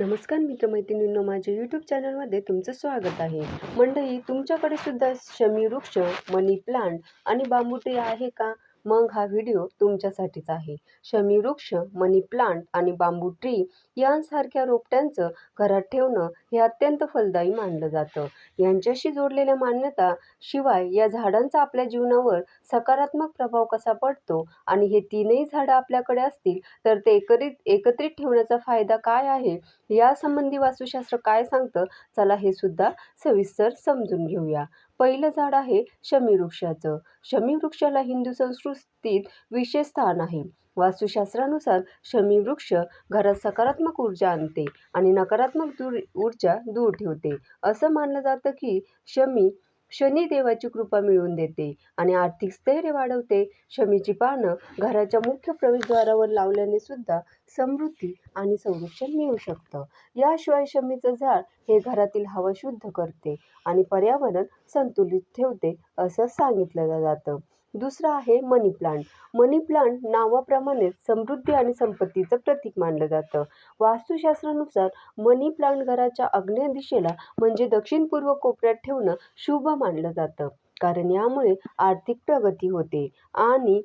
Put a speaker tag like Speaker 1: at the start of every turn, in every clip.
Speaker 1: नमस्कार मित्रमैत्रिणींनो माझ्या यूट्यूब चॅनलमध्ये तुमचं स्वागत आहे. मंडळी तुमच्याकडे सुद्धा शमी वृक्ष मनी प्लांट आणि बांबू आहे का? मग हा व्हिडिओ तुमच्यासाठीच आहे. शमी वृक्ष मनी प्लांट आणि बांबू ट्री यांसारख्या रोपट्यांचं घरात ठेवणं हे अत्यंत फलदायी मानलं जातं. यांच्याशी जोडलेल्या मान्यता शिवाय या झाडांचा आपल्या जीवनावर सकारात्मक प्रभाव कसा पडतो आणि हे तीनही झाडं आपल्याकडे असतील तर ते एकत्रित एकत्रित ठेवण्याचा फायदा काय आहे? यासंबंधी वास्तुशास्त्र काय सांगतं? चला हे सुद्धा सविस्तर समजून घेऊया. पहिलं झाड आहे शमी वृक्षाचं. शमी वृक्षाला हिंदू संस्कृतीत विशेष स्थान आहे. वास्तुशास्त्रानुसार शमी वृक्ष घरात सकारात्मक ऊर्जा आणते आणि नकारात्मक दूर ऊर्जा दूर ठेवते. असं मानलं जातं की शमी शनिदेवाची कृपा मिळवून देते आणि आर्थिक स्थैर्य वाढवते. शमीची पानं घराच्या मुख्य प्रवेशद्वारावर लावल्याने सुद्धा समृद्धी आणि संरक्षण मिळू शकतं. याशिवाय शमीचं झाड हे घरातील हवा शुद्ध करते आणि पर्यावरण संतुलित ठेवते असं सांगितलं जातं. दुसरं आहे मनी प्लांट मनी प्लांट नावाप्रमाणेच समृद्धी आणि संपत्तीचं प्रतीक मानलं जातं. वास्तुशास्त्रानुसार मनी प्लांट घराच्या आग्नेय दिशेला म्हणजे दक्षिण पूर्व कोपऱ्यात ठेवणं शुभ मानलं जातं. कारण यामुळे आर्थिक प्रगती होते आणि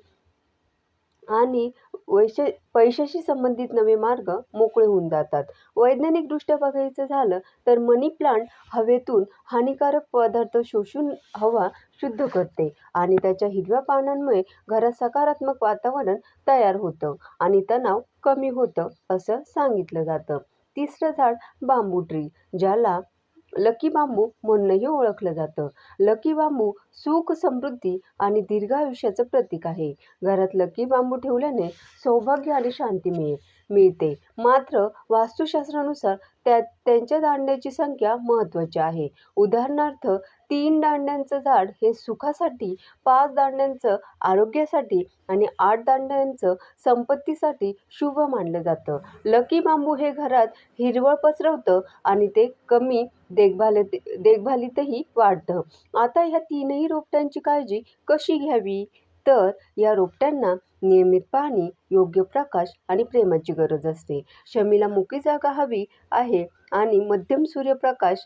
Speaker 1: आणि वैश पैशाशी संबंधित नवे मार्ग मोकळे होऊन जातात. वैज्ञानिकदृष्ट्या बघायचं झालं तर मनी प्लांट हवेतून हानिकारक पदार्थ शोषून हवा शुद्ध करते आणि त्याच्या हिरव्या पानांमुळे घरात सकारात्मक वातावरण तयार होतं आणि तणाव कमी होतं असं सांगितलं जातं. तिसरं झाड बांबू ट्री ज्याला लकी बांबू म्हणूनही ओळखलं जातं. लकी बांबू सुख समृद्धी आणि दीर्घायुष्याचं प्रतीक आहे. घरात लकी बांबू ठेवल्याने सौभाग्य आणि शांती मिळते. मात्र वास्तुशास्त्रानुसार त्या त्यांच्या दांड्याची संख्या महत्त्वाची आहे. उदाहरणार्थ तीन दांड्यांचं झाड हे सुखासाठी पाच दांड्यांचं आरोग्यासाठी आणि आठ दांड्यांचं संपत्तीसाठी शुभ मानलं जातं. लकी बांबू हे घरात हिरवळ पसरवतं आणि ते कमी देखभालीत देखभालीतही वाढतं. आता ह्या तीनही रोपट्यांची काळजी कशी घ्यावी? तर या रोपट्यांना नियमित पाणी योग्य प्रकाश आणि प्रेमाची गरज असते. शमीला मोकी जागा हवी आहे आणि मध्यम सूर्यप्रकाश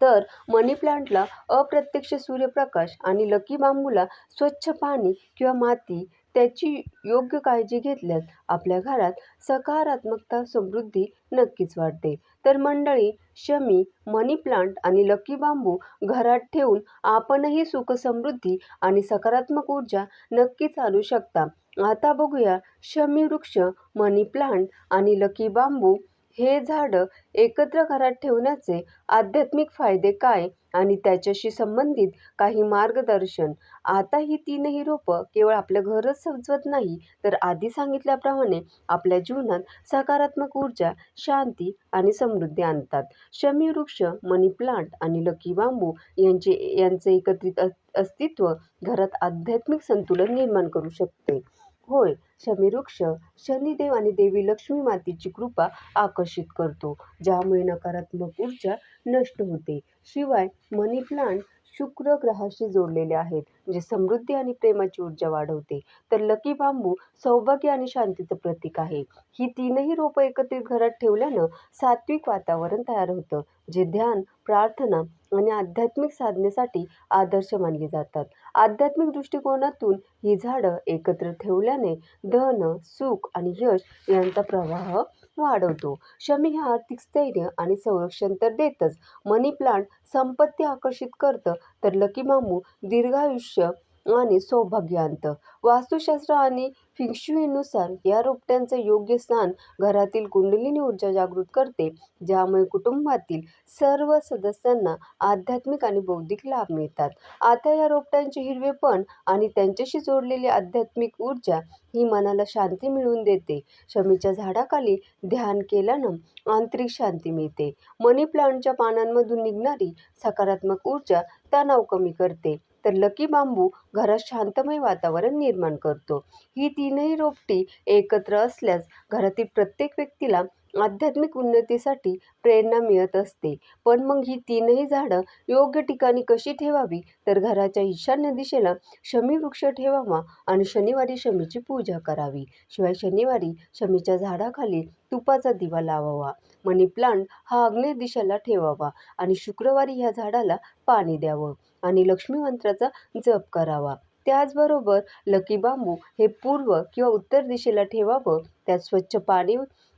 Speaker 1: तर मनी प्लांटला अप्रत्यक्ष सूर्यप्रकाश आणि लकी बांबूला स्वच्छ पाणी किंवा माती त्याची योग्य काळजी घेतल्यास आपल्या घरात सकारात्मकता समृद्धी नक्कीच वाढते. तर मंडळी शमी मनी प्लांट आणि लकी बांबू घरात ठेवून आपणही सुख समृद्धी आणि सकारात्मक ऊर्जा नक्कीच आणू शकता. आता बघूया शमी वृक्ष मनी प्लांट आणि लकी बांबू हे झाडं एकत्र घरात ठेवण्याचे आध्यात्मिक फायदे काय आणि त्याच्याशी संबंधित काही मार्गदर्शन? आता ही तीनही रोपं केवळ आपलं घरच सजवत नाही तर आधी सांगितल्याप्रमाणे आपल्या जीवनात सकारात्मक ऊर्जा शांती आणि समृद्धी आणतात. शमी वृक्ष मनी प्लांट आणि लकी बांबू यांचे यांचे एकत्रित अस्तित्व घरात आध्यात्मिक संतुलन निर्माण करू शकते. होय. शमीवृक्ष शनिदेव आणि देवी लक्ष्मी मातेची कृपा आकर्षित करतो ज्यामुळे नकारात्मक ऊर्जा नष्ट होते. शिवाय मनी प्लांट शुक्र ग्रहाशी जोडलेले आहेत जे समृद्धी आणि प्रेमाची ऊर्जा वाढवते. तर लकी बांबू सौभाग्य आणि शांतीचं प्रतीक आहे. ही तीनही रोपं एकत्रित घरात ठेवल्यानं सात्विक वातावरण तयार होतं जे ध्यान प्रार्थना आणि आध्यात्मिक साधनेसाठी आदर्श मानले जातात. आध्यात्मिक दृष्टिकोनातून ही झाडं एकत्र ठेवल्याने धन सुख आणि यश यांचा प्रवाह वाढवतो. शमी हे आर्थिक स्थैर्य आणि संरक्षण तर देतच. मनी प्लांट संपत्ती आकर्षित करतं तर लकी मामू दीर्घायुष्य आणि सौभाग्य आणतं. वास्तुशास्त्र आणि फिंगशुईनुसार या रोपट्यांचं योग्य स्थान घरातील कुंडलिनी ऊर्जा जागृत करते ज्यामुळे कुटुंबातील सर्व सदस्यांना आध्यात्मिक आणि बौद्धिक लाभ मिळतात. आता या रोपट्यांचे हिरवेपण आणि त्यांच्याशी जोडलेली आध्यात्मिक ऊर्जा ही मनाला शांती मिळवून देते. शमीच्या झाडाखाली ध्यान केल्यानं आंतरिक शांती मिळते. मनी प्लांटच्या पानांमधून निघणारी सकारात्मक ऊर्जा तणाव कमी करते. तर लकी बांबू घरात शांतमय वातावरण निर्माण करतो. ही ती तीनही रोपटी एकत्र असल्यास घरातील प्रत्येक व्यक्तीला आध्यात्मिक उन्नतीसाठी प्रेरणा मिळत असते. पण मग ही तीनही झाडं योग्य ठिकाणी कशी ठेवावी? तर घराच्या ईशान्य दिशेला शमी वृक्ष ठेवावा आणि शनिवारी शमीची पूजा करावी. शिवाय शनिवारी शमीच्या झाडाखाली तुपाचा दिवा लावावा. मनी प्लांट हा आग्नेय दिशेला ठेवावा आणि शुक्रवारी ह्या झाडाला पाणी द्यावं आणि लक्ष्मी मंत्राचा जप करावा. त्याचबरोबर लकी बांबू हे पूर्व किंवा उत्तर दिशेला ठेवावं. त्यात स्वच्छ पाणी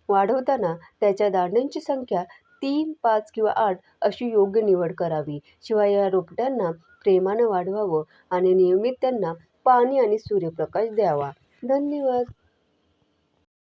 Speaker 1: वाढवताना त्याच्या दांड्यांची संख्या तीन पाच किंवा आठ अशी योग्य निवड करावी. शिवाय या रोपट्यांना प्रेमानं वाढवावं आणि नियमित त्यांना पाणी आणि सूर्यप्रकाश द्यावा. धन्यवाद.